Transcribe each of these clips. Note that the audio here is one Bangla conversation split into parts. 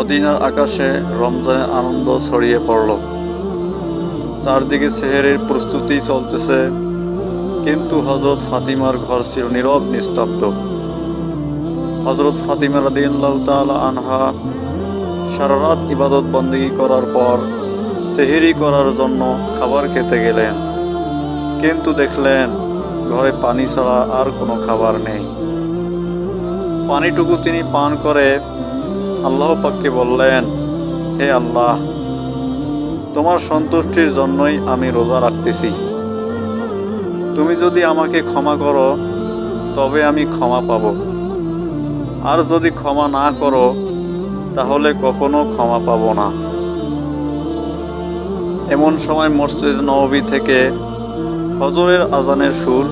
মদিনার আকাশে রমজানের আনন্দ ছড়িয়ে পড়ল। চারদিকে সেহেরের প্রস্তুতি চলতেছে, কিন্তু হজরত ফাতিমার ঘর ছিল নীরব, নিস্তব্ধ। হজরত ফাতিমা রাদিয়াল্লাহু তাআলা আনহা সারা রাত ইবাদত বন্দেগী করার পর সেহেরি করার জন্য খাবার খেতে গেলেন। কিন্তু দেখলেন, ঘরে পানি ছাড়া আর কোনো খাবার নেই। পানিটুকু তিনি পান করে আল্লাহ পাককে বললেন, হে আল্লাহ, তোমার সন্তুষ্টির জন্যই আমি রোজা রাখতেছি। তুমি যদি আমাকে ক্ষমা করো, তবে আমি ক্ষমা পাব। আর যদি ক্ষমা না করো, তাহলে কখনো ক্ষমা পাব না। এমন সময় মসজিদ নবী থেকে ফজরের আজানের সুর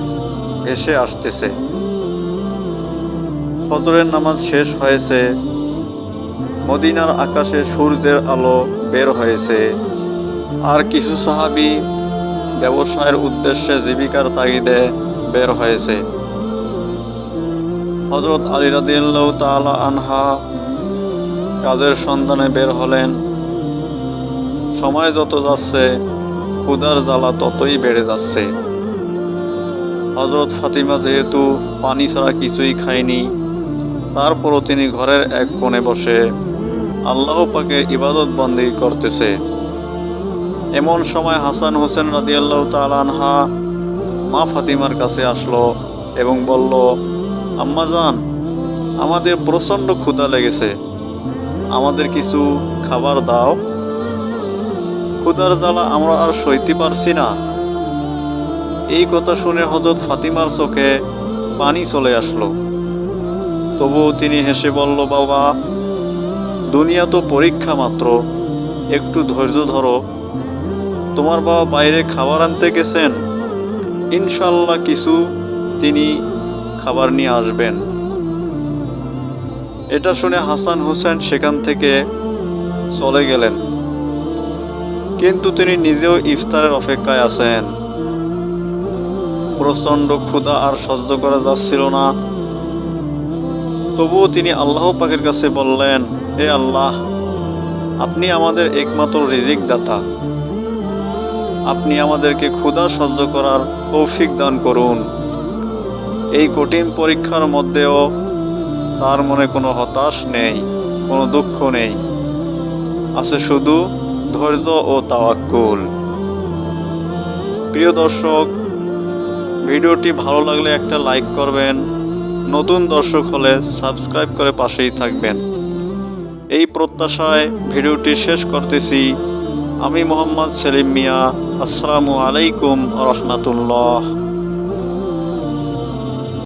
এসে আসতেছে। ফজরের নামাজ শেষ হয়েছে মদিনার আকাশে সূর্যের আলো বের হয়েছে। আর কিছু সাহাবি ব্যবসায়ের উদ্দেশ্যে জীবিকার তাগিদে বের হয়েছে। হজরত আলী তাআলা আনহা কাজের সন্ধানে বের হলেন। সময় যত যাচ্ছে, ক্ষুধার জ্বালা ততই বেড়ে যাচ্ছে। হজরত ফাতিমা যেহেতু পানি ছাড়া কিছুই খায়নি, তারপরও তিনি ঘরের এক কোণে বসে আল্লাহ পাকে ইবাদত বন্দি করতেছে। এমন সময় হাসান হোসেন রাদিয়াল্লাহু তাআলা আনহা মা ফাতিমার কাছে আসলো এবং বলল আম্মাজান আমাদের প্রচণ্ড ক্ষুধা লেগেছে। আমাদের কিছু খাবার দাও। ক্ষুধার জ্বালা আমরা আর সইতে পারছি না। এই কথা শুনে হজরত ফাতিমার চোখে পানি চলে আসলো। তবুও তিনি হেসে বলল, বাবা দুনিয়া তো পরীক্ষা মাত্র। একটু ধৈর্য ধরো। তোমার বাবা বাইরে খাবার আনতে গেছেন। ইনশাল্লাহ কিছু তিনি খাবার নিয়ে আসবেন। এটা শুনে হাসান হোসেন সেখান থেকে চলে গেলেন। কিন্তু তিনি নিজেও ইফতারের অপেক্ষায় আছেন। প্রচণ্ড ক্ষুধা আর সহ্য করা যাচ্ছিল না। তবুও তিনি আল্লাহ পাকের কাছে বললেন, হে আল্লাহ, আপনি আমাদের একমাত্র রিজিক দাতা আপনি আমাদেরকে ক্ষুধা সহ্য করার তৌফিক দান করুন। এই কঠিন পরীক্ষার মধ্যেও তার মনে কোনো হতাশ নেই, কোনো দুঃখ নেই। আছে শুধু ধৈর্য ও তাওয়াক্কুল। প্রিয় দর্শক, ভিডিওটি ভালো লাগলে একটা লাইক করবেন নতুন দর্শক হলে সাবস্ক্রাইব করে পাশেই থাকবেন। এই প্রত্যাশায় ভিডিওটি শেষ করতেছি। আমি মোহাম্মদ সেলিম মিয়া। আসসালামু আলাইকুম রহমতুল্লাহ।